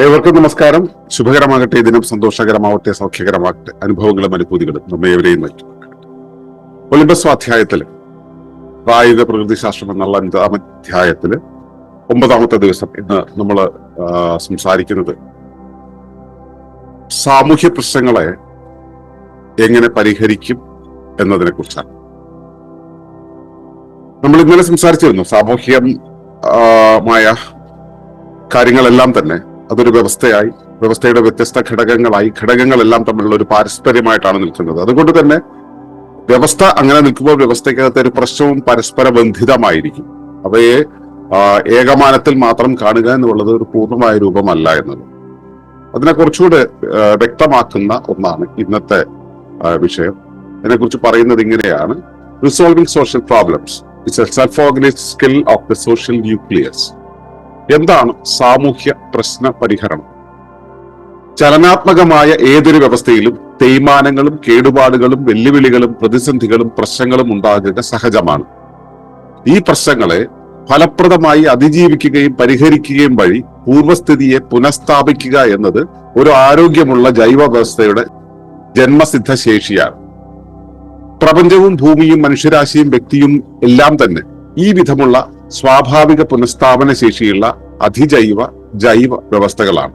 ഏവർക്കും നമസ്കാരം. ശുഭകരമാകട്ടെ. ദിനം സന്തോഷകരമാവട്ടെ സൗഖ്യകരമാകട്ടെ. അനുഭവങ്ങളും അനുഭൂതികളും നമ്മെ എവരെയും നയിക്കും ഒളിമ്പസ് സ്വാധ്യായത്തിൽ പ്രകൃതി പ്രകൃതിശാസ്ത്രം എന്നുള്ള അഞ്ചാം അധ്യായത്തിൽ ഒമ്പതാമത്തെ ദിവസം ഇന്ന് നമ്മൾ സംസാരിക്കുന്നത് സാമൂഹ്യ പ്രശ്നങ്ങളെ എങ്ങനെ പരിഹരിക്കും എന്നതിനെ കുറിച്ചാണ് നമ്മൾ ഇന്നലെ സംസാരിച്ചിരുന്നു സാമൂഹ്യമായ കാര്യങ്ങളെല്ലാം തന്നെ അതൊരു വ്യവസ്ഥയായി വ്യവസ്ഥയുടെ വ്യത്യസ്ത ഘടകങ്ങളായി ഘടകങ്ങളെല്ലാം തമ്മിലുള്ള ഒരു പാരസ്പര്യമായിട്ടാണ് നിൽക്കുന്നത്. അതുകൊണ്ട് തന്നെ വ്യവസ്ഥ അങ്ങനെ നിൽക്കുമ്പോൾ വ്യവസ്ഥയ്ക്കകത്തെ ഒരു പ്രശ്നവും പരസ്പര ബന്ധിതമായിരിക്കും അവയെ ഏകമാനത്തിൽ മാത്രം കാണുക എന്നുള്ളത് ഒരു പൂർണമായ രൂപമല്ല എന്നത്. അതിനെ കുറച്ചുകൂടെ വ്യക്തമാക്കുന്ന ഒന്നാണ് ഇന്നത്തെ വിഷയം. അതിനെക്കുറിച്ച് പറയുന്നത് ഇങ്ങനെയാണ്. Resolving social problems it's a self organized skill of the social nucleus എന്താണ് സാമൂഹ്യ പ്രശ്ന പരിഹരണം? ചലനാത്മകമായ ഏതൊരു വ്യവസ്ഥയിലും തേയ്മാനങ്ങളും കേടുപാടുകളും വെല്ലുവിളികളും പ്രതിസന്ധികളും പ്രശ്നങ്ങളും ഉണ്ടാകുക സഹജമാണ്. ഈ പ്രശ്നങ്ങളെ ഫലപ്രദമായി അതിജീവിക്കുകയും പരിഹരിക്കുകയും വഴി പൂർവസ്ഥിതിയെ പുനഃസ്ഥാപിക്കുക എന്നത് ഒരു ആരോഗ്യമുള്ള ജൈവ വ്യവസ്ഥയുടെ ജന്മസിദ്ധ ശേഷിയാണ് പ്രപഞ്ചവും ഭൂമിയും മനുഷ്യരാശിയും വ്യക്തിയും എല്ലാം തന്നെ ഈ വിധമുള്ള സ്വാഭാവിക പുനഃസ്ഥാപന ശേഷിയുള്ള അതിജൈവ ജൈവ വ്യവസ്ഥകളാണ്.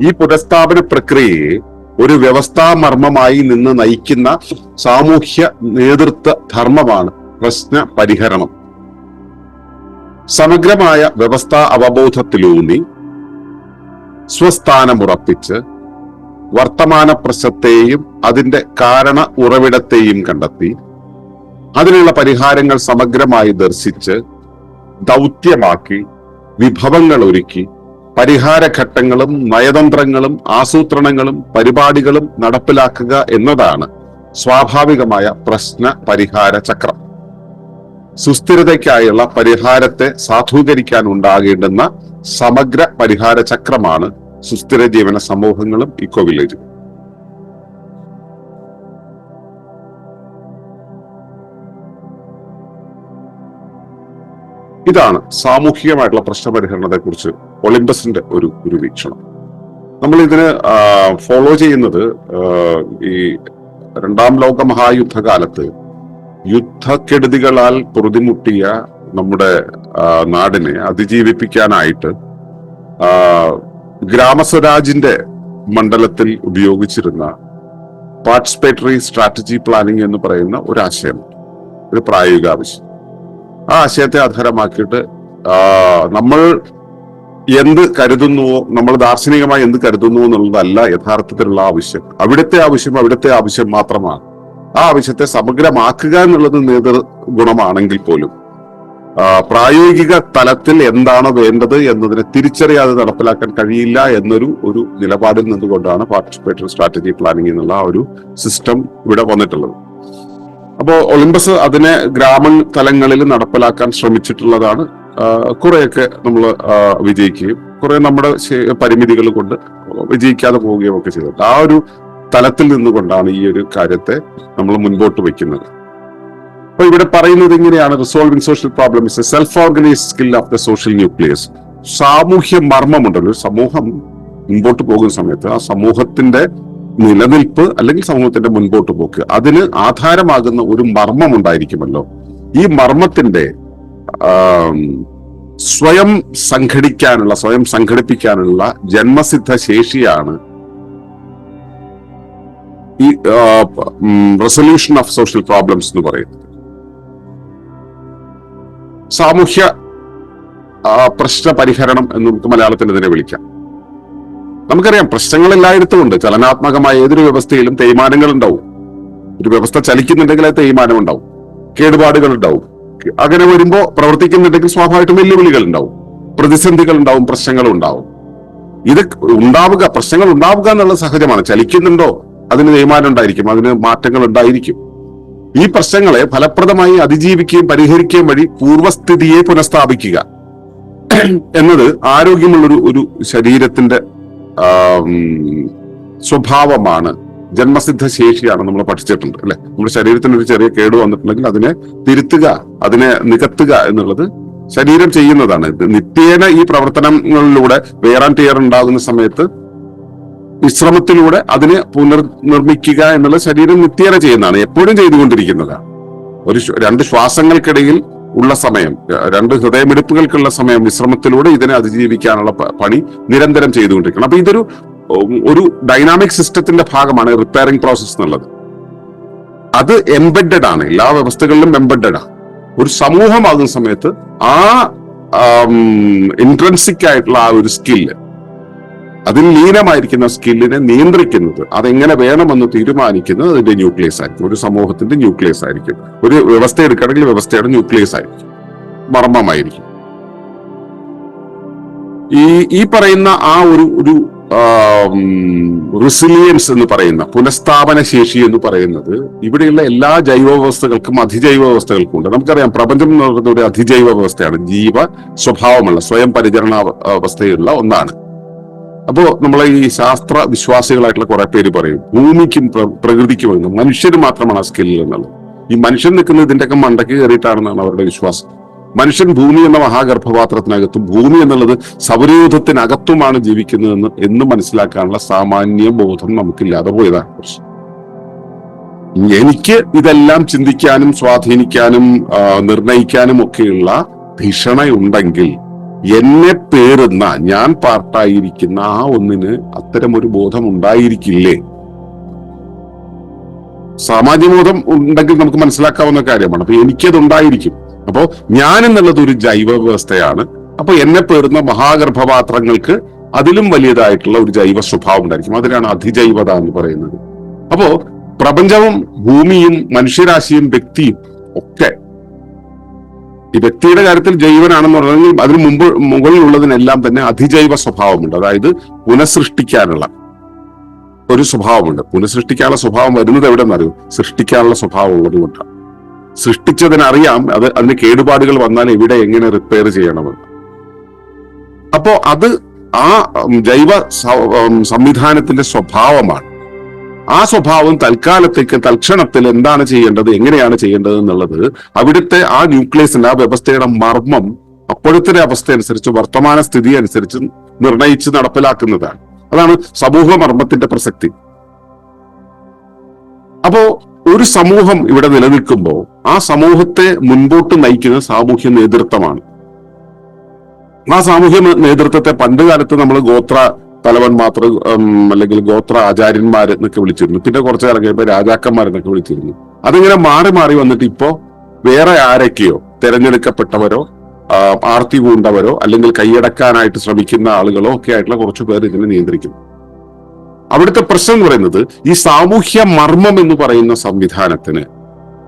ഈ പുനഃസ്ഥാപന പ്രക്രിയയെ ഒരു വ്യവസ്ഥാമർമ്മമായി നിന്ന് നയിക്കുന്ന സാമൂഹ്യ നേതൃത്വ ധർമ്മമാണ് പ്രശ്ന പരിഹരണം. സമഗ്രമായ വ്യവസ്ഥാ അവബോധത്തിലൂന്നി സ്വസ്ഥാനമുറപ്പിച്ച് വർത്തമാന പ്രശ്നത്തെയും അതിന്റെ കാരണ ഉറവിടത്തെയും കണ്ടെത്തി അതിനുള്ള പരിഹാരങ്ങൾ സമഗ്രമായി ദർശിച്ച് ദൗത്യമാക്കി വിഭവങ്ങൾ ഒരുക്കി പരിഹാരഘട്ടങ്ങളും നയതന്ത്രങ്ങളും ആസൂത്രണങ്ങളും പരിപാടികളും നടപ്പിലാക്കുക എന്നതാണ് സ്വാഭാവികമായ പ്രശ്ന പരിഹാര ചക്രം. സുസ്ഥിരതയ്ക്കായുള്ള പരിഹാരത്തെ സാധൂകരിക്കാൻ ഉണ്ടാകേണ്ടുന്ന സമഗ്ര പരിഹാര ചക്രമാണ് സുസ്ഥിര ജീവന സമൂഹങ്ങളും ഇക്കോ വില്ലേജും. ഇതാണ് സാമൂഹികമായിട്ടുള്ള പ്രശ്നപരിഹരണത്തെക്കുറിച്ച് ഒളിമ്പസിന്റെ ഒരു ഒരു വീക്ഷണം. നമ്മൾ ഇതിന് ഫോളോ ചെയ്യുന്നത് ഈ രണ്ടാം ലോക മഹായുദ്ധകാലത്ത് യുദ്ധക്കെടുതികളാൽ പൊറുതിമുട്ടിയ നമ്മുടെ നാടിനെ അതിജീവിപ്പിക്കാനായിട്ട് ഗ്രാമസ്വരാജിന്റെ മണ്ഡലത്തിൽ ഉപയോഗിച്ചിരുന്ന പാർട്ടിസിപ്പേറ്ററി സ്ട്രാറ്റജി പ്ലാനിംഗ് എന്ന് പറയുന്ന ഒരു ആശയം ഒരു പ്രായോഗിക ആവശ്യം ആ ആശയത്തെ ആധാരമാക്കിയിട്ട് നമ്മൾ എന്ത് കരുതുന്നുവോ നമ്മൾ ദാർശനികമായി എന്ത് കരുതുന്നുവോ എന്നുള്ളതല്ല യഥാർത്ഥത്തിലുള്ള ആവശ്യം അവിടുത്തെ ആവശ്യം അവിടുത്തെ ആവശ്യം മാത്രമാണ്. ആ ആവശ്യത്തെ സമഗ്രമാക്കുക എന്നുള്ളത് നേതൃ ഗുണമാണെങ്കിൽ പോലും പ്രായോഗിക തലത്തിൽ എന്താണ് വേണ്ടത് എന്നതിനെ തിരിച്ചറിയാതെ നടപ്പിലാക്കാൻ കഴിയില്ല എന്നൊരു ഒരു നിലപാടിൽ നിന്നുകൊണ്ടാണ് പാർട്ടിസിപ്പേറ്ററി സ്ട്രാറ്റജി പ്ലാനിംഗ് എന്നുള്ള ആ ഒരു സിസ്റ്റം ഇവിടെ വന്നിട്ടുള്ളത്. അപ്പോ ഒളിമ്പസ് അതിനെ ഗ്രാമ തലങ്ങളിൽ നടപ്പിലാക്കാൻ ശ്രമിച്ചിട്ടുള്ളതാണ്. കുറെയൊക്കെ നമ്മൾ വിജയിക്കുകയും കുറെ നമ്മുടെ പരിമിതികൾ കൊണ്ട് വിജയിക്കാതെ പോവുകയും ഒക്കെ ചെയ്തിട്ടുണ്ട് ആ ഒരു തലത്തിൽ നിന്നുകൊണ്ടാണ് ഈ ഒരു കാര്യത്തെ നമ്മൾ മുൻപോട്ട് വയ്ക്കുന്നത്. അപ്പൊ ഇവിടെ പറയുന്നത് ഇങ്ങനെയാണ്. Resolving social problem is a self organise skill of the social nucleus സാമൂഹ്യ മർമ്മമുണ്ടല്ലോ സമൂഹം മുൻപോട്ട് പോകുന്ന സമയത്ത് ആ സമൂഹത്തിന്റെ നിലനിൽപ്പ് അല്ലെങ്കിൽ സമൂഹത്തിന്റെ മുൻപോട്ട് പോക്ക്. അതിന് ആധാരമാകുന്ന ഒരു മർമ്മം ഉണ്ടായിരിക്കുമല്ലോ. ഈ മർമ്മത്തിന്റെ സ്വയം സംഘടിക്കാനുള്ള സ്വയം സംഘടിപ്പിക്കാനുള്ള ജന്മസിദ്ധ ശേഷിയാണ് ഈ റെസൊല്യൂഷൻ ഓഫ് സോഷ്യൽ പ്രോബ്ലംസ് എന്ന് പറയുന്നത്. സാമൂഹ്യ പ്രശ്ന പരിഹരണം എന്ന് നമുക്ക് മലയാളത്തിൽ ഇതിനെ വിളിക്കാം. നമുക്കറിയാം പ്രശ്നങ്ങൾ എല്ലായിടത്തും ഉണ്ട്. ചലനാത്മകമായ ഏതൊരു വ്യവസ്ഥയിലും തേയ്മാനങ്ങൾ ഉണ്ടാവും. ഒരു വ്യവസ്ഥ ചലിക്കുന്നുണ്ടെങ്കിൽ അത് തേയ്മാനം ഉണ്ടാവും. കേടുപാടുകൾ ഉണ്ടാവും. അങ്ങനെ വരുമ്പോൾ പ്രവർത്തിക്കുന്നുണ്ടെങ്കിൽ സ്വാഭാവികമായിട്ടും വെല്ലുവിളികൾ ഉണ്ടാവും. പ്രതിസന്ധികൾ ഉണ്ടാവും പ്രശ്നങ്ങൾ ഉണ്ടാവും. ഇത് ഉണ്ടാവുക പ്രശ്നങ്ങൾ ഉണ്ടാവുക എന്നുള്ള സഹജമാണ്. ചലിക്കുന്നുണ്ടോ അതിന് തീരുമാനം ഉണ്ടായിരിക്കും. അതിന് മാറ്റങ്ങൾ ഉണ്ടായിരിക്കും. ഈ പ്രശ്നങ്ങളെ ഫലപ്രദമായി അതിജീവിക്കുകയും പരിഹരിക്കുകയും വഴി പൂർവസ്ഥിതിയെ പുനഃസ്ഥാപിക്കുക. എന്നത് ആരോഗ്യമുള്ളൊരു ഒരു ശരീരത്തിന്റെ സ്വഭാവമാണ്. ജന്മസിദ്ധ ശേഷിയാണ് നമ്മൾ പഠിച്ചിട്ടുണ്ട് അല്ലെ? നമ്മുടെ ശരീരത്തിന് ഒരു ചെറിയ കേട് വന്നിട്ടുണ്ടെങ്കിൽ അതിനെ തിരുത്തുക അതിനെ നികത്തുക എന്നുള്ളത് ശരീരം ചെയ്യുന്നതാണ്. നിത്യേന ഈ പ്രവർത്തനങ്ങളിലൂടെ വേറാൻ ആൻഡ് ടിയർ ഉണ്ടാകുന്ന സമയത്ത് വിശ്രമത്തിലൂടെ അതിനെ പുനർനിർമ്മിക്കുക എന്നുള്ളത് ശരീരം നിത്യേന ചെയ്യുന്നതാണ് എപ്പോഴും ചെയ്തുകൊണ്ടിരിക്കുന്നതാണ്. ഒരു രണ്ട് ശ്വാസങ്ങൾക്കിടയിൽ ഉള്ള സമയം രണ്ട് ഹൃദയമിടിപ്പുകൾക്കുള്ള സമയം വിശ്രമത്തിലൂടെ ഇതിനെ അതിജീവിക്കാനുള്ള പണി നിരന്തരം ചെയ്തുകൊണ്ടിരിക്കണം. അപ്പൊ ഇതൊരു ഒരു ഡൈനാമിക് സിസ്റ്റത്തിന്റെ ഭാഗമാണ് റിപ്പയറിംഗ് പ്രോസസ് എന്നുള്ളത്. അത് എംബെഡഡ് ആണ്. എല്ലാ വ്യവസ്ഥകളിലും എംബഡഡ് ആണ്. ഒരു സമൂഹമാകുന്ന സമയത്ത് ആ ഇൻട്രൻസിക് ആയിട്ടുള്ള ആ ഒരു സ്കില്ല് അതിൽ ലീനമായിരിക്കുന്ന സ്കില്ലിനെ നിയന്ത്രിക്കുന്നത് അതെങ്ങനെ വേണമെന്ന് തീരുമാനിക്കുന്നത് അതിന്റെ ന്യൂക്ലിയസ് ആയിരിക്കും. ഒരു സമൂഹത്തിന്റെ ന്യൂക്ലിയസ് ആയിരിക്കും. ഒരു വ്യവസ്ഥ എടുക്കുകയാണെങ്കിൽ വ്യവസ്ഥയുടെ ന്യൂക്ലിയസ് ആയിരിക്കും. മർമ്മമായിരിക്കും. ഈ ഈ പറയുന്ന ആ ഒരു ഒരു റിസിലിയൻസ് എന്ന് പറയുന്ന പുനഃസ്ഥാപന ശേഷി എന്ന് പറയുന്നത് ഇവിടെയുള്ള എല്ലാ ജൈവ വ്യവസ്ഥകൾക്കും അതിജൈവ വ്യവസ്ഥകൾക്കും ഉണ്ട്. നമുക്കറിയാം പ്രപഞ്ചം പറയുന്നത് ഒരു അതിജൈവ വ്യവസ്ഥയാണ്. ജീവ സ്വഭാവമുള്ള സ്വയം പരിചരണ അവസ്ഥയുള്ള ഒന്നാണ്. അപ്പോ നമ്മളെ ഈ ശാസ്ത്ര വിശ്വാസികളായിട്ടുള്ള കുറെ പേര് പറയും ഭൂമിക്കും പ്ര- പ്രകൃതിക്കും എന്ന് മനുഷ്യന് മാത്രമാണ് ആ സ്കില്ല് എന്നുള്ളത് ഈ മനുഷ്യൻ നിൽക്കുന്നത് ഇതിന്റെയൊക്കെ മണ്ടയ്ക്ക് കയറിയിട്ടാണെന്നാണ് അവരുടെ വിശ്വാസം. മനുഷ്യൻ ഭൂമി എന്ന മഹാഗർഭപാത്രത്തിനകത്തും ഭൂമി എന്നുള്ളത് സൗരയൂഥത്തിനകത്തുമാണ് ജീവിക്കുന്നതെന്ന് എന്ന് മനസ്സിലാക്കാനുള്ള സാമാന്യ ബോധം നമുക്കില്ലാതെ പോയതാണ്. എനിക്ക് ഇതെല്ലാം ചിന്തിക്കാനും സ്വാധീനിക്കാനും നിർണയിക്കാനും ഒക്കെയുള്ള ഭീഷണയുണ്ടെങ്കിൽ എന്നെ പേറുന്ന ഞാൻ പാർട്ടായിരിക്കുന്ന ആ ഒന്നിന് അത്തരമൊരു ബോധം ഉണ്ടായിരിക്കില്ലേ സാമാന്യബോധം ഉണ്ടെങ്കിൽ നമുക്ക് മനസ്സിലാക്കാവുന്ന കാര്യമാണ്. അപ്പൊ എനിക്കത് ഉണ്ടായിരിക്കും അപ്പോ ഞാൻ എന്നുള്ളത് ഒരു ജൈവ വ്യവസ്ഥയാണ് അപ്പൊ എന്നെ പേറുന്ന മഹാഗർഭപാത്രങ്ങൾക്ക് അതിലും വലിയതായിട്ടുള്ള ഒരു ജൈവ സ്വഭാവം ഉണ്ടായിരിക്കും. അതിനാണ് അതിജൈവത എന്ന് പറയുന്നത്. അപ്പോ പ്രപഞ്ചവും ഭൂമിയും മനുഷ്യരാശിയും വ്യക്തിയും ഒക്കെ ഈ വ്യക്തിയുടെ കാര്യത്തിൽ ജൈവനാണെന്ന് പറഞ്ഞെങ്കിൽ അതിന് മുമ്പ് മുകളിലുള്ളതിനെല്ലാം തന്നെ അതിജൈവ സ്വഭാവമുണ്ട്. അതായത് പുനഃസൃഷ്ടിക്കാനുള്ള ഒരു സ്വഭാവമുണ്ട്. പുനഃസൃഷ്ടിക്കാനുള്ള സ്വഭാവം വരുന്നത് എവിടെ നിന്നറിയും സൃഷ്ടിക്കാനുള്ള സ്വഭാവം ഉള്ളത് കൊണ്ടാണ്. സൃഷ്ടിച്ചതിനറിയാം അത് അതിന് കേടുപാടുകൾ വന്നാൽ എവിടെ എങ്ങനെ റിപ്പയർ ചെയ്യണമെന്ന്. അപ്പോ അത് ആ ജൈവ സംവിധാനത്തിന്റെ സ്വഭാവമാണ്. ആ സ്വഭാവം തൽക്കാലത്തേക്ക് തൽക്ഷണത്തിൽ എന്താണ് ചെയ്യേണ്ടത് എങ്ങനെയാണ് ചെയ്യേണ്ടത് എന്നുള്ളത് അവിടുത്തെ ആ ന്യൂക്ലിയസിന്റെ ആ വ്യവസ്ഥയുടെ മർമ്മം അപ്പോഴത്തെ അവസ്ഥ അനുസരിച്ച് വർത്തമാന സ്ഥിതി അനുസരിച്ച് നിർണയിച്ച് നടപ്പിലാക്കുന്നതാണ്. അതാണ് സമൂഹ മർമ്മത്തിന്റെ പ്രസക്തി. അപ്പോ ഒരു സമൂഹം ഇവിടെ നിലനിൽക്കുമ്പോൾ ആ സമൂഹത്തെ മുൻപോട്ട് നയിക്കുന്ന സാമൂഹ്യ നേതൃത്വമാണ്. ആ സാമൂഹ്യ നേതൃത്വത്തെ പണ്ട് കാലത്ത് നമ്മൾ ഗോത്ര തലവന്മാർ മാത്രം അല്ലെങ്കിൽ ഗോത്ര ആചാര്യന്മാർ എന്നൊക്കെ വിളിച്ചിരുന്നു. പിന്നെ കുറച്ചു കാലം കഴിയുമ്പോൾ രാജാക്കന്മാരെന്നൊക്കെ വിളിച്ചിരുന്നു. അതിങ്ങനെ മാറി മാറി വന്നിട്ട് ഇപ്പോ വേറെ ആരൊക്കെയോ തെരഞ്ഞെടുക്കപ്പെട്ടവരോ ആർത്തി കൂണ്ടവരോ അല്ലെങ്കിൽ കൈയടക്കാനായിട്ട് ശ്രമിക്കുന്ന ആളുകളോ ഒക്കെ ആയിട്ടുള്ള കുറച്ചു പേർ ഇതിനെ നിയന്ത്രിക്കും അവിടുത്തെ പ്രശ്നം എന്ന് പറയുന്നത് ഈ സാമൂഹ്യ മർമ്മം എന്ന് പറയുന്ന സംവിധാനത്തിന്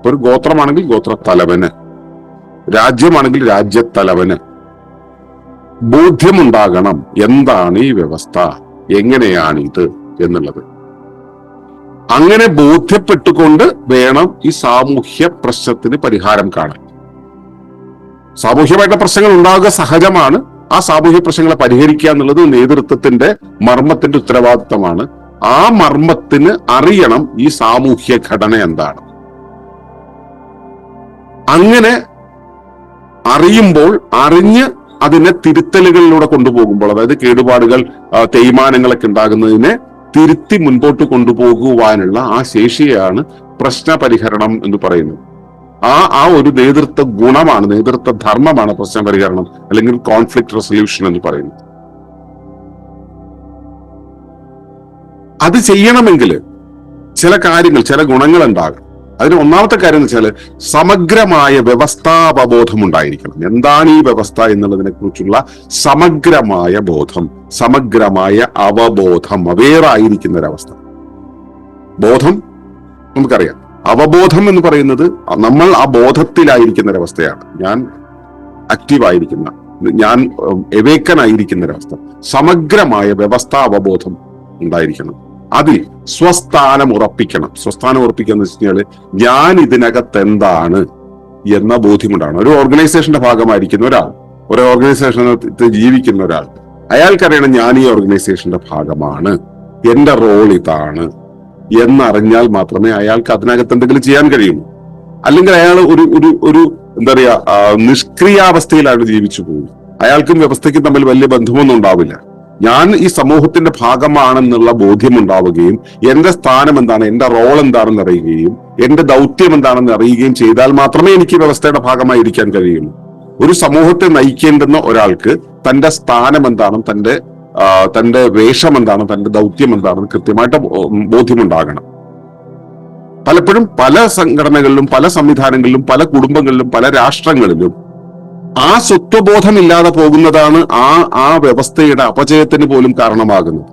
ഒരു ഗോത്രമാണെങ്കിൽ ഗോത്ര തലവന് രാജ്യമാണെങ്കിൽ രാജ്യത്തലവന് ബോധ്യമുണ്ടാകണം എന്താണ് ഈ വ്യവസ്ഥ എങ്ങനെയാണ് ഇത് എന്നുള്ളത്. അങ്ങനെ ബോധ്യപ്പെട്ടുകൊണ്ട് വേണം ഈ സാമൂഹ്യ പ്രശ്നത്തിന് പരിഹാരം കാണാൻ. സാമൂഹ്യമായിട്ടുള്ള പ്രശ്നങ്ങൾ ഉണ്ടാകുക സഹജമാണ്. ആ സാമൂഹ്യ പ്രശ്നങ്ങളെ പരിഹരിക്കുക എന്നുള്ളത് നേതൃത്വത്തിന്റെ മർമ്മത്തിന്റെ ഉത്തരവാദിത്തമാണ്. ആ മർമ്മത്തിന് അറിയണം ഈ സാമൂഹ്യ ഘടന എന്താണ്. അങ്ങനെ അറിയുമ്പോൾ അറിഞ്ഞ് അതിനെ തിരുത്തലുകളിലൂടെ കൊണ്ടുപോകുമ്പോൾ അതായത് കേടുപാടുകൾ തേയ്മാനങ്ങളൊക്കെ ഉണ്ടാകുന്നതിനെ തിരുത്തി മുൻപോട്ട് കൊണ്ടുപോകുവാനുള്ള ആ ശേഷിയാണ് പ്രശ്ന പരിഹരണം എന്ന് പറയുന്നത്. ആ ആ ഒരു നേതൃത്വ ഗുണമാണ് നേതൃത്വ ധർമ്മമാണ് പ്രശ്ന പരിഹരണം അല്ലെങ്കിൽ കോൺഫ്ലിക്ട് റെസൊല്യൂഷൻ എന്ന് പറയുന്നത്. അത് ചെയ്യണമെങ്കിൽ ചില കാര്യങ്ങൾ ചില ഗുണങ്ങൾ ഉണ്ടാകും അതിന് ഒന്നാമത്തെ കാര്യം എന്ന് വെച്ചാൽ സമഗ്രമായ വ്യവസ്ഥാപബോധം ഉണ്ടായിരിക്കണം എന്താണ് ഈ വ്യവസ്ഥ എന്നുള്ളതിനെ കുറിച്ചുള്ള സമഗ്രമായ ബോധം സമഗ്രമായ അവബോധം അവേറായിരിക്കുന്ന ഒരവസ്ഥ ബോധം നമുക്കറിയാം. അവബോധം എന്ന് പറയുന്നത് നമ്മൾ ആ ബോധത്തിലായിരിക്കുന്ന ഒരവസ്ഥയാണ് ഞാൻ ആക്റ്റീവായിരിക്കുന്ന ഞാൻ എവേക്കനായിരിക്കുന്ന ഒരവസ്ഥ സമഗ്രമായ വ്യവസ്ഥാ അവബോധം ഉണ്ടായിരിക്കണം. അതിൽ സ്വസ്ഥാനം ഉറപ്പിക്കണം. സ്വസ്ഥാനം ഉറപ്പിക്കുക എന്ന് വെച്ച് കഴിഞ്ഞാൽ ഞാൻ ഇതിനകത്ത് എന്താണ് എന്ന ബോധ്യമുണ്ടാണ് ഒരു ഓർഗനൈസേഷന്റെ ഭാഗമായിരിക്കുന്ന ഒരാൾ ഒരു ഓർഗനൈസേഷനകത്ത് ജീവിക്കുന്ന ഒരാൾ അയാൾക്കറിയണം ഞാൻ ഈ ഓർഗനൈസേഷന്റെ ഭാഗമാണ്. എന്റെ റോൾ ഇതാണ് എന്നറിഞ്ഞാൽ മാത്രമേ അയാൾക്ക് അതിനകത്ത് എന്തെങ്കിലും ചെയ്യാൻ കഴിയൂ. അല്ലെങ്കിൽ അയാൾ ഒരു ഒരു ഒരു എന്താ പറയാ നിഷ്ക്രിയാവസ്ഥയിലാണ് ജീവിച്ചു പോകുന്നത് അയാൾക്കും വ്യവസ്ഥയ്ക്കും തമ്മിൽ വലിയ ബന്ധമൊന്നും ഉണ്ടാവില്ല. ഞാൻ ഈ സമൂഹത്തിന്റെ ഭാഗമാണെന്നുള്ള ബോധ്യം ഉണ്ടാവുകയും എന്റെ സ്ഥാനം എന്താണ് എന്റെ റോൾ എന്താണെന്ന് അറിയുകയും എന്റെ ദൗത്യം എന്താണെന്ന് അറിയുകയും ചെയ്താൽ മാത്രമേ എനിക്ക് വ്യവസ്ഥയുടെ ഭാഗമായി ഇരിക്കാൻ കഴിയുള്ളൂ. ഒരു സമൂഹത്തെ നയിക്കേണ്ടുന്ന ഒരാൾക്ക് തന്റെ സ്ഥാനം എന്താണ് തന്റെ തന്റെ വേഷം എന്താണ് തന്റെ ദൗത്യം എന്താണെന്ന് കൃത്യമായിട്ട് ബോധ്യമുണ്ടാകണം. പലപ്പോഴും പല സംഘടനകളിലും പല സംവിധാനങ്ങളിലും പല കുടുംബങ്ങളിലും പല രാഷ്ട്രങ്ങളിലും ആ സ്വത്വബോധമില്ലാതെ പോകുന്നതാണ് ആ ആ വ്യവസ്ഥയുടെ അപജയത്തിന് പോലും കാരണമാകുന്നത്.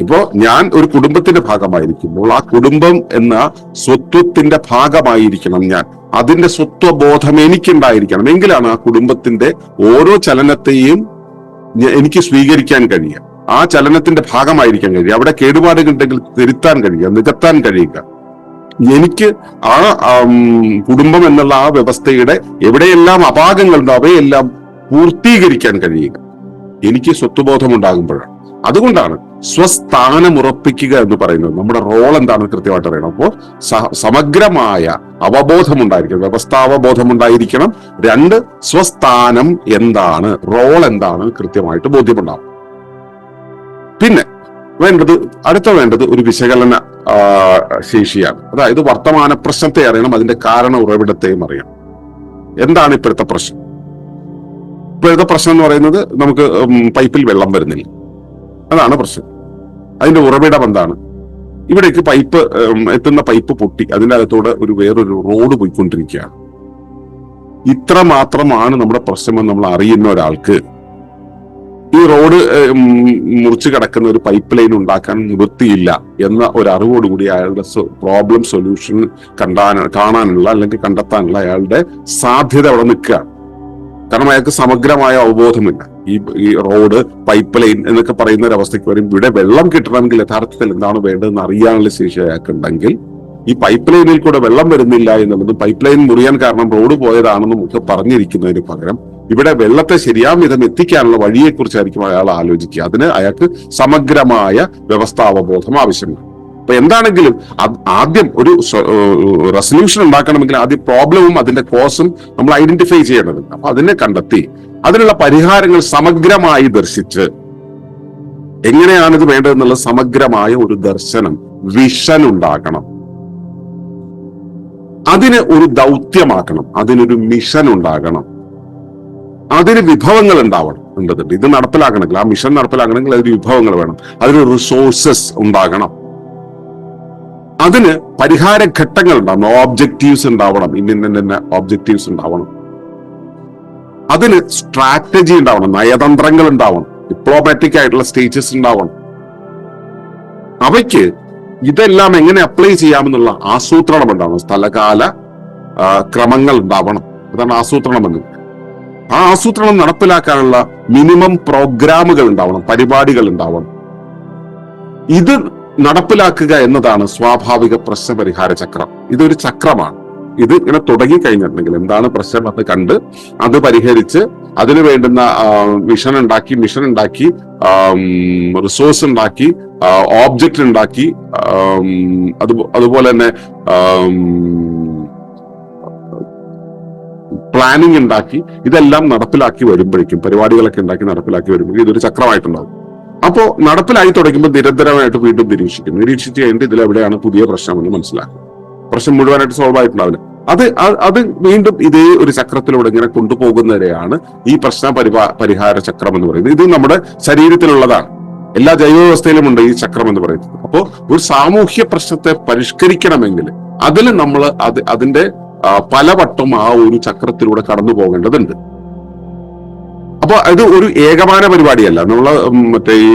ഇപ്പോ ഞാൻ ഒരു കുടുംബത്തിന്റെ ഭാഗമായിരിക്കുമ്പോൾ ആ കുടുംബം എന്ന സ്വത്വത്തിന്റെ ഭാഗമായിരിക്കണം ഞാൻ. അതിന്റെ സ്വത്വബോധം എനിക്കുണ്ടായിരിക്കണം. എങ്കിലാണ് ആ കുടുംബത്തിന്റെ ഓരോ ചലനത്തെയും എനിക്ക് സ്വീകരിക്കാൻ കഴിയുക. ആ ചലനത്തിന്റെ ഭാഗമായിരിക്കാൻ കഴിയുക. അവിടെ കേടുപാടുകളുണ്ടെങ്കിൽ തിരുത്താൻ കഴിയുക നികത്താൻ കഴിയുക. എനിക്ക് ആ കുടുംബം എന്നുള്ള ആ വ്യവസ്ഥയുടെ എവിടെയെല്ലാം അപാകങ്ങളുണ്ടോ അവയെല്ലാം പൂർത്തീകരിക്കാൻ കഴിയുക. എനിക്ക് സ്വത്വബോധം ഉണ്ടാകുമ്പോഴാണ് അതുകൊണ്ടാണ് സ്വസ്ഥാനം ഉറപ്പിക്കുക എന്ന് പറയുന്നത്. നമ്മുടെ റോൾ എന്താണെന്ന് കൃത്യമായിട്ട് അറിയണം. അപ്പോൾ സമഗ്രമായ അവബോധം ഉണ്ടായിരിക്കണം വ്യവസ്ഥാവബോധം ഉണ്ടായിരിക്കണം രണ്ട് സ്വസ്ഥാനം എന്താണ്? റോൾ എന്താണ്? കൃത്യമായിട്ട് ബോധ്യമുണ്ടാവും പിന്നെ വേണ്ടത് അടുത്ത വേണ്ടത് ഒരു വിശകലന ശേഷിയാണ്. അതായത് വർത്തമാന പ്രശ്നത്തെ അറിയണം അതിന്റെ കാരണ ഉറവിടത്തെയും അറിയണം. എന്താണ് ഇപ്പോഴത്തെ പ്രശ്നം? ഇപ്പോഴത്തെ പ്രശ്നം എന്ന് പറയുന്നത് നമുക്ക് പൈപ്പിൽ വെള്ളം വരുന്നില്ല. അതാണ് പ്രശ്നം. അതിന്റെ ഉറവിടം എന്താണ്? ഇവിടേക്ക് പൈപ്പ് എത്തുന്ന പൈപ്പ് പൊട്ടി അതിന്റെ അകത്തൂടെ ഒരു വേറൊരു റോഡ് പോയിക്കൊണ്ടിരിക്കുകയാണ്. ഇത്ര മാത്രമാണ് നമ്മുടെ പ്രശ്നമെന്ന് നമ്മൾ അറിയുന്ന ഒരാൾക്ക് ഈ റോഡ് മുറിച്ചു കിടക്കുന്ന ഒരു പൈപ്പ് ലൈൻ ഉണ്ടാക്കാൻ നിവൃത്തിയില്ല എന്ന ഒരു അറിവോടുകൂടി അയാളുടെ പ്രോബ്ലം സൊല്യൂഷൻ കണ്ടാൻ കാണാനുള്ള അല്ലെങ്കിൽ കണ്ടെത്താനുള്ള അയാളുടെ സാധ്യത അവിടെ നിൽക്കുകയാണ്. കാരണം അയാൾക്ക് സമഗ്രമായ അവബോധമില്ല. ഈ ഈ റോഡ് പൈപ്പ് ലൈൻ എന്നൊക്കെ പറയുന്ന ഒരു അവസ്ഥയ്ക്ക് വരും ഇവിടെ വെള്ളം കിട്ടണമെങ്കിൽ യഥാർത്ഥത്തിൽ എന്താണ് വേണ്ടതെന്ന് അറിയാനുള്ള ശേഷി അയാൾക്കുണ്ടെങ്കിൽ ഈ പൈപ്പ് ലൈനിൽ കൂടെ വെള്ളം വരുന്നില്ല എന്നുള്ളതും പൈപ്പ് ലൈൻ മുറിയാൻ കാരണം റോഡ് പോയതാണെന്നും ഒക്കെ പറഞ്ഞിരിക്കുന്നതിന് പകരം ഇവിടെ വെള്ളത്തെ ശരിയാം വിധം എത്തിക്കാനുള്ള വഴിയെക്കുറിച്ചായിരിക്കും അയാൾ ആലോചിക്കുക. അതിന് അയാൾക്ക് സമഗ്രമായ വ്യവസ്ഥാവബോധം ആവശ്യമാണ്. അപ്പൊ എന്താണെങ്കിലും ആദ്യം ഒരു റെസൊല്യൂഷൻ ഉണ്ടാക്കണമെങ്കിൽ ആദ്യം പ്രോബ്ലവും അതിന്റെ കോസും നമ്മൾ ഐഡന്റിഫൈ ചെയ്യേണ്ടതുണ്ട്. അപ്പൊ അതിനെ കണ്ടെത്തി. അതിനുള്ള പരിഹാരങ്ങൾ സമഗ്രമായി ദർശിച്ച് എങ്ങനെയാണ് ഇത് വേണ്ടതെന്നുള്ള സമഗ്രമായ ഒരു ദർശനം വിഷൻ ഉണ്ടാക്കണം അതിന് ഒരു ദൗത്യമാക്കണം. അതിനൊരു മിഷൻ ഉണ്ടാകണം. അതിന് വിഭവങ്ങൾ ഉണ്ടാവണം. ഉണ്ടതുണ്ട് ഇത് നടപ്പിലാക്കണമെങ്കിൽ ആ മിഷൻ നടപ്പിലാക്കണമെങ്കിൽ അതിന് വിഭവങ്ങൾ വേണം. അതിന് റിസോഴ്സസ് ഉണ്ടാകണം. അതിന് പരിഹാര ഘട്ടങ്ങൾ ഉണ്ടാവണം. ഓബ്ജക്റ്റീവ്സ് ഉണ്ടാവണം. ഇന്ന ഇന്ന ഓബ്ജക്റ്റീവ്സ് ഉണ്ടാവണം. അതിന് സ്ട്രാറ്റജി ഉണ്ടാവണം. നയതന്ത്രങ്ങൾ ഉണ്ടാവണം. ഡിപ്ലോമാറ്റിക് ആയിട്ടുള്ള സ്റ്റേജസ് ഉണ്ടാവണം. അവയ്ക്ക് ഇതെല്ലാം എങ്ങനെ അപ്ലൈ ചെയ്യാമെന്നുള്ള ആസൂത്രണം ഉണ്ടാവണം. സ്ഥലകാല ക്രമങ്ങൾ ഉണ്ടാവണം. അതാണ് ആസൂത്രണം എന്ന്. ആ ആസൂത്രണം നടപ്പിലാക്കാനുള്ള മിനിമം പ്രോഗ്രാമുകൾ ഉണ്ടാവണം പരിപാടികൾ ഉണ്ടാവണം. ഇത് നടപ്പിലാക്കുക എന്നതാണ് സ്വാഭാവിക പ്രശ്നപരിഹാര ചക്രം. ഇതൊരു ചക്രമാണ്. ഇത് ഇങ്ങനെ തുടങ്ങി കഴിഞ്ഞിട്ടുണ്ടെങ്കിൽ എന്താണ് പ്രശ്നം എന്ന് കണ്ട് അത് പരിഹരിച്ച് അതിനു വേണ്ടുന്ന മിഷൻ ഉണ്ടാക്കി മിഷൻ ഉണ്ടാക്കി റിസോഴ്സ് ഉണ്ടാക്കി ഓബ്ജക്റ്റ് ഉണ്ടാക്കി അത് അതുപോലെ തന്നെ പ്ലാനിങ് ഉണ്ടാക്കി ഇതെല്ലാം നടപ്പിലാക്കി വരുമ്പോഴേക്കും പരിപാടികളൊക്കെ ഉണ്ടാക്കി നടപ്പിലാക്കി വരുമ്പോഴേക്കും ഇതൊരു ചക്രമായിട്ടുണ്ടാവും. അപ്പോൾ നടപ്പിലായി തുടങ്ങുമ്പോൾ നിരന്തരമായിട്ട് വീണ്ടും നിരീക്ഷിക്കും നിരീക്ഷിച്ച് കഴിഞ്ഞിട്ട് ഇതിൽ എവിടെയാണ് പുതിയ പ്രശ്നമെന്ന് മനസ്സിലാക്കും പ്രശ്നം മുഴുവനായിട്ട് സോൾവ് ആയിട്ടുണ്ടാവില്ല. അത് അത് വീണ്ടും ഇതേ ഒരു ചക്രത്തിലൂടെ ഇങ്ങനെ കൊണ്ടുപോകുന്നവരെയാണ് ഈ പ്രശ്ന പരിപാ പരിഹാര ചക്രം എന്ന് പറയുന്നത്. ഇത് നമ്മുടെ ശരീരത്തിലുള്ളതാണ്. എല്ലാ ജൈവ വ്യവസ്ഥയിലും ഉണ്ട് ഈ ചക്രം എന്ന് പറയുന്നത്. അപ്പോൾ ഒരു സാമൂഹ്യ പ്രശ്നത്തെ പരിഷ്കരിക്കണമെങ്കിൽ അതിൽ നമ്മൾ അത് അതിന്റെ പലവട്ടം ആ ഒരു ചക്രത്തിലൂടെ കടന്നു പോകേണ്ടതുണ്ട്. അപ്പൊ ഇത് ഒരു ഏകമാന പരിപാടിയല്ല. നമ്മൾ മറ്റേ ഈ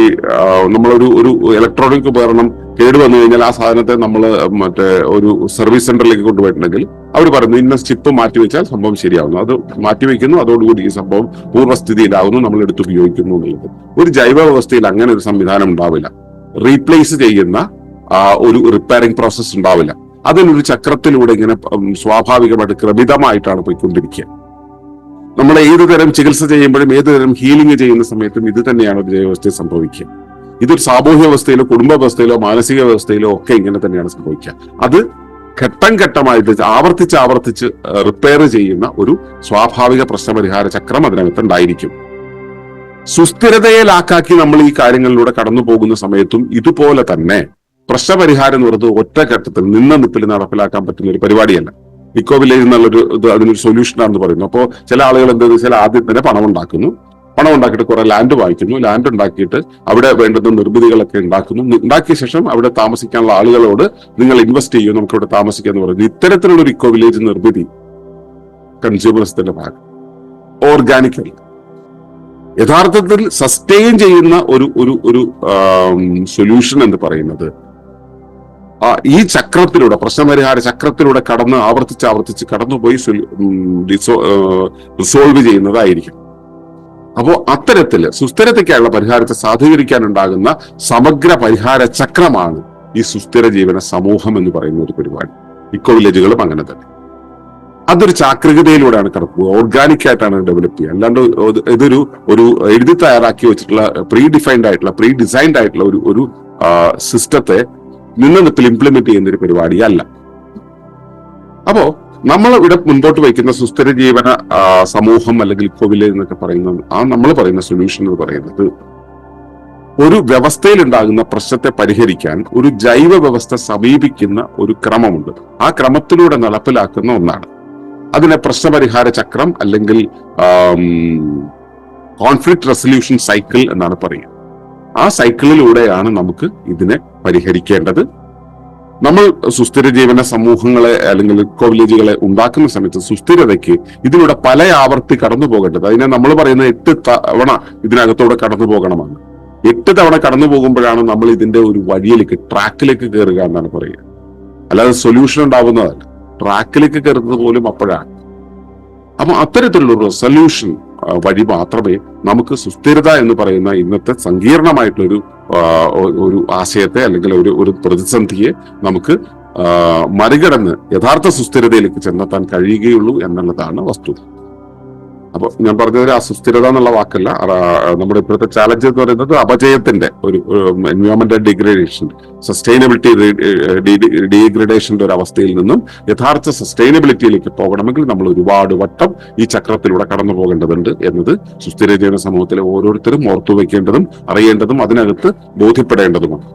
നമ്മളൊരു ഒരു ഇലക്ട്രോണിക് ഉപകരണം കേടുവന്നു കഴിഞ്ഞാൽ ആ സാധനത്തെ നമ്മൾ മറ്റേ ഒരു സർവീസ് സെന്ററിലേക്ക് കൊണ്ടുപോയിട്ടുണ്ടെങ്കിൽ അവർ പറയുന്നു ഇന്ന ചിപ്പ് മാറ്റിവെച്ചാൽ സംഭവം ശരിയാവുന്നു. അത് മാറ്റിവെക്കുന്നു അതോടുകൂടി ഈ സംഭവം പൂർവസ്ഥിതിയിലാവുന്നു നമ്മൾ എടുത്ത് ഉപയോഗിക്കുന്നു എന്നുള്ളത്. ഒരു ജൈവ വ്യവസ്ഥയിൽ അങ്ങനെ ഒരു സംവിധാനം ഉണ്ടാവില്ല. റീപ്ലേസ് ചെയ്യുന്ന ഒരു റിപ്പയറിംഗ് പ്രോസസ് ഉണ്ടാവില്ല. അതിനൊരു ചക്രത്തിലൂടെ ഇങ്ങനെ സ്വാഭാവികമായിട്ട് ക്രമിതമായിട്ടാണ് പോയിക്കൊണ്ടിരിക്കുക. നമ്മൾ ഏത് തരം ചികിത്സ ചെയ്യുമ്പോഴും ഏത് തരം ഹീലിംഗ് ചെയ്യുന്ന സമയത്തും ഇത് തന്നെയാണ് ഒരു സംഭവിക്കുക. ഇതൊരു സാമൂഹ്യ വ്യവസ്ഥയിലോ കുടുംബ വ്യവസ്ഥയിലോ മാനസിക വ്യവസ്ഥയിലോ ഒക്കെ ഇങ്ങനെ തന്നെയാണ് സംഭവിക്കുക. അത് ഘട്ടം ഘട്ടമായിട്ട് ആവർത്തിച്ച് ആവർത്തിച്ച് റിപ്പയർ ചെയ്യുന്ന ഒരു സ്വാഭാവിക പ്രശ്നപരിഹാര ചക്രം അതിനകത്ത് ഉണ്ടായിരിക്കും. സുസ്ഥിരതയിലാക്കാക്കി നമ്മൾ ഈ കാര്യങ്ങളിലൂടെ കടന്നു പോകുന്ന സമയത്തും ഇതുപോലെ തന്നെ പ്രശ്നപരിഹാരം എന്ന് പറയുന്നത് ഒറ്റഘട്ടത്തിൽ നിന്ന നിപ്പിൽ നടപ്പിലാക്കാൻ പറ്റുന്ന ഒരു പരിപാടിയല്ല. ഇക്കോ വില്ലേജ് എന്നുള്ളൊരു ഇത് അതിനൊരു സൊല്യൂഷൻ ആണെന്ന് പറയുന്നു. അപ്പോൾ ചില ആളുകൾ എന്താണെന്ന് വെച്ചാൽ ആദ്യം തന്നെ പണം ഉണ്ടാക്കുന്നു പണം ഉണ്ടാക്കിയിട്ട് കുറെ ലാൻഡ് വാങ്ങിക്കുന്നു. ലാൻഡ് ഉണ്ടാക്കിയിട്ട് അവിടെ വേണ്ടുന്ന നിർമ്മിതികളൊക്കെ ഉണ്ടാക്കുന്നു. ഉണ്ടാക്കിയ ശേഷം അവിടെ താമസിക്കാനുള്ള ആളുകളോട് നിങ്ങൾ ഇൻവെസ്റ്റ് ചെയ്യൂ നമുക്ക് ഇവിടെ താമസിക്കാം എന്ന് പറയുന്നു. ഇത്തരത്തിലുള്ള ഒരു ഇക്കോ വില്ലേജ് നിർമ്മിതി കൺസ്യൂമേഴ്സിന്റെ ഭാഗം. ഓർഗാനിക്കൽ യഥാർത്ഥത്തിൽ സസ്റ്റെയിൻ ചെയ്യുന്ന ഒരു ഒരു ഒരു സൊല്യൂഷൻ എന്ന് പറയുന്നത് ഈ ചക്രത്തിലൂടെ പ്രശ്നപരിഹാര ചക്രത്തിലൂടെ കടന്ന് ആവർത്തിച്ച് ആവർത്തിച്ച് കടന്നുപോയി റിസോൾവ് ചെയ്യുന്നതായിരിക്കും. അപ്പോ അത്തരത്തിൽ സുസ്ഥിരതയ്ക്കായുള്ള പരിഹാരത്തെ സാധൂകരിക്കാനുണ്ടാകുന്ന സമഗ്ര പരിഹാര ചക്രമാണ് ഈ സുസ്ഥിര ജീവന സമൂഹം എന്ന് പറയുന്ന ഒരു പരിപാടി. ഇക്കോ വില്ലേജുകളും അങ്ങനെ തന്നെ. അതൊരു ചാക്രികതയിലൂടെയാണ് കടക്കുക. ഓർഗാനിക് ആയിട്ടാണ് ഡെവലപ്പ് ചെയ്യുക. അല്ലാണ്ട് ഇതൊരു ഒരു എഴുതി തയ്യാറാക്കി വെച്ചിട്ടുള്ള പ്രീ ഡിഫൈൻഡ് ആയിട്ടുള്ള പ്രീ ഡിസൈൻഡ് ആയിട്ടുള്ള ഒരു ഒരു സിസ്റ്റത്തെ നിന്ന് ഇംപ്ലിമെന്റ് ചെയ്യുന്ന ഒരു പരിപാടിയല്ല അപ്പോ നമ്മൾ ഇവിടെ മുൻപോട്ട് വയ്ക്കുന്ന സുസ്ഥിര ജീവന സമൂഹം അല്ലെങ്കിൽ കോവിൽ എന്നൊക്കെ പറയുന്ന ആ നമ്മൾ പറയുന്ന സൊല്യൂഷൻ എന്ന് പറയുന്നത് ഒരു വ്യവസ്ഥയിൽ ഉണ്ടാകുന്ന പ്രശ്നത്തെ പരിഹരിക്കാൻ ഒരു ജൈവ വ്യവസ്ഥ സമീപിക്കുന്ന ഒരു ക്രമമുണ്ട്. ആ ക്രമത്തിലൂടെ നടപ്പിലാക്കുന്ന ഒന്നാണ്. അതിനെ പ്രശ്നപരിഹാര ചക്രം അല്ലെങ്കിൽ കോൺഫ്ലിക്ട് റെസൊല്യൂഷൻ സൈക്കിൾ എന്നാണ് പറയുക. ആ സൈക്കിളിലൂടെയാണ് നമുക്ക് ഇതിനെ പരിഹരിക്കേണ്ടത്. നമ്മൾ സുസ്ഥിര ജീവന സമൂഹങ്ങളെ അല്ലെങ്കിൽ കോവിലേജുകളെ ഉണ്ടാക്കുന്ന സമയത്ത് സുസ്ഥിരതയ്ക്ക് ഇതിലൂടെ പല ആവർത്തി കടന്നു പോകേണ്ടത്. അതിനെ നമ്മൾ പറയുന്ന എട്ട് തവണ ഇതിനകത്തൂടെ കടന്നു പോകണമെന്ന് എട്ട് തവണ കടന്നു പോകുമ്പോഴാണ് നമ്മൾ ഇതിന്റെ ഒരു വഴിയിലേക്ക് ട്രാക്കിലേക്ക് കയറുക എന്നാണ് പറയുക. അല്ലാതെ സൊല്യൂഷൻ ഉണ്ടാവുന്നതല്ല. ട്രാക്കിലേക്ക് കയറുന്നത് പോലും അപ്പോഴാണ്. അപ്പൊ അത്തരത്തിലുള്ള സൊല്യൂഷൻ വഴി മാത്രമേ നമുക്ക് സുസ്ഥിരത എന്ന് പറയുന്ന ഇന്നത്തെ സങ്കീർണമായിട്ടുള്ള ഒരു ആശയത്തെ അല്ലെങ്കിൽ ഒരു ഒരു പ്രതിസന്ധിയെ നമുക്ക് മറികടന്ന് യഥാർത്ഥ സുസ്ഥിരതയിലേക്ക് ചെന്നെത്താൻ കഴിയുകയുള്ളൂ എന്നുള്ളതാണ് വസ്തുത. അപ്പൊ ഞാൻ പറഞ്ഞത് അസുസ്ഥിരത എന്നുള്ള വാക്കല്ല. നമ്മുടെ ഇപ്പോഴത്തെ ചാലഞ്ച് എന്ന് പറയുന്നത് അപജയത്തിന്റെ ഒരു എൻവയോൺമെന്റൽ ഡിഗ്രേഡേഷൻ സസ്റ്റൈനബിലിറ്റി ഡീഗ്രഡേഷന്റെ ഒരു അവസ്ഥയിൽ നിന്നും യഥാർത്ഥ സസ്റ്റൈനബിലിറ്റിയിലേക്ക് പോകണമെങ്കിൽ നമ്മൾ ഒരുപാട് വട്ടം ഈ ചക്രത്തിലൂടെ കടന്നു പോകേണ്ടതുണ്ട് എന്നത് സുസ്ഥിര ജീവന സമൂഹത്തിലെ ഓരോരുത്തരും ഓർത്തു അറിയേണ്ടതും അതിനകത്ത് ബോധ്യപ്പെടേണ്ടതുമാണ്.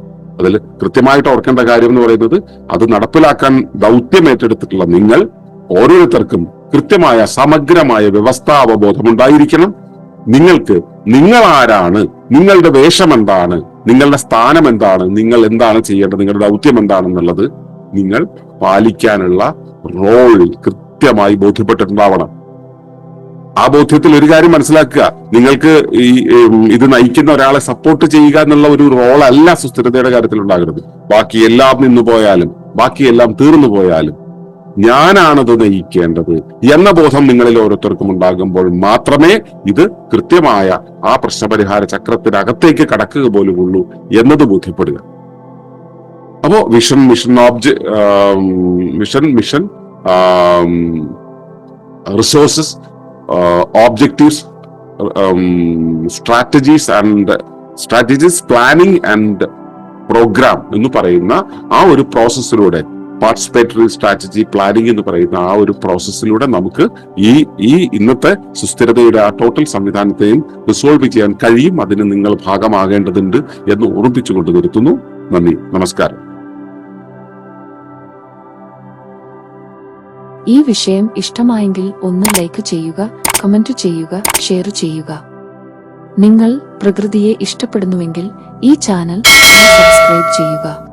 അതിൽ കൃത്യമായിട്ട് ഓർക്കേണ്ട കാര്യം എന്ന് പറയുന്നത് അത് നടപ്പിലാക്കാൻ ദൗത്യം ഏറ്റെടുത്തിട്ടുള്ള നിങ്ങൾ ഓരോരുത്തർക്കും കൃത്യമായ സമഗ്രമായ വ്യവസ്ഥാവബോധം ഉണ്ടായിരിക്കണം നിങ്ങൾക്ക് നിങ്ങൾ ആരാണ് നിങ്ങളുടെ വേഷം എന്താണ് നിങ്ങളുടെ സ്ഥാനം എന്താണ് നിങ്ങൾ എന്താണ് ചെയ്യേണ്ടത് നിങ്ങളുടെ ദൗത്യം എന്താണെന്നുള്ളത് നിങ്ങൾ പാലിക്കാനുള്ള റോൾ കൃത്യമായി ബോധ്യപ്പെട്ടിട്ടുണ്ടാവണം. ആ ബോധ്യത്തിൽ ഒരു കാര്യം മനസ്സിലാക്കുക. നിങ്ങൾക്ക് ഈ ഇത് നയിക്കുന്ന ഒരാളെ സപ്പോർട്ട് ചെയ്യുക എന്നുള്ള ഒരു റോളല്ല സുസ്ഥിരതയുടെ കാര്യത്തിൽ ഉണ്ടാകരുത് ബാക്കി എല്ലാം നിന്നു പോയാലും ബാക്കിയെല്ലാം തീർന്നു പോയാലും ഞാനാണത് നയിക്കേണ്ടത് എന്ന ബോധം നിങ്ങളിൽ ഓരോരുത്തർക്കും ഉണ്ടാകുമ്പോൾ മാത്രമേ ഇത് കൃത്യമായ ആ പ്രശ്നപരിഹാര ചക്രത്തിനകത്തേക്ക് കടക്കുക പോലുമുള്ളൂ എന്നത് ബോധ്യപ്പെടുക. അപ്പോ vision mission ഓബ്ജ mission mission resources objectives strategies and strategies planning and program എന്ന് പറയുന്ന ആ ഒരു പ്രോസസ്സിലൂടെ പാർട്ടിസിപ്പേറ്ററി സ്ട്രാറ്റജി പ്ലാനിംഗ് എന്ന് പറയുന്ന ആ ഒരു പ്രോസസ്സിലൂടെ നമുക്ക് ഈ ഈ ഇന്നത്തെ സുസ്ഥിരതയുടെ ആ ടോട്ടൽ സംവിധാനത്തെയും റിസോൾവ് ചെയ്യാൻ കഴിയും അതിന് നിങ്ങൾ ഭാഗമാകേണ്ടതുണ്ട് എന്ന് ഓർമ്മിപ്പിച്ചുകൊണ്ട് നിർത്തുന്നു. നന്ദി നമസ്കാരം. ഈ വിഷയം ഇഷ്ടമായെങ്കിൽ ഒന്ന് ലൈക്ക് ചെയ്യുക കമന്റ് ചെയ്യുക ഷെയർ ചെയ്യുക. നിങ്ങൾ പ്രകൃതിയെ ഇഷ്ടപ്പെടുന്നുവെങ്കിൽ ഈ ചാനൽ സബ്സ്ക്രൈബ് ചെയ്യുക.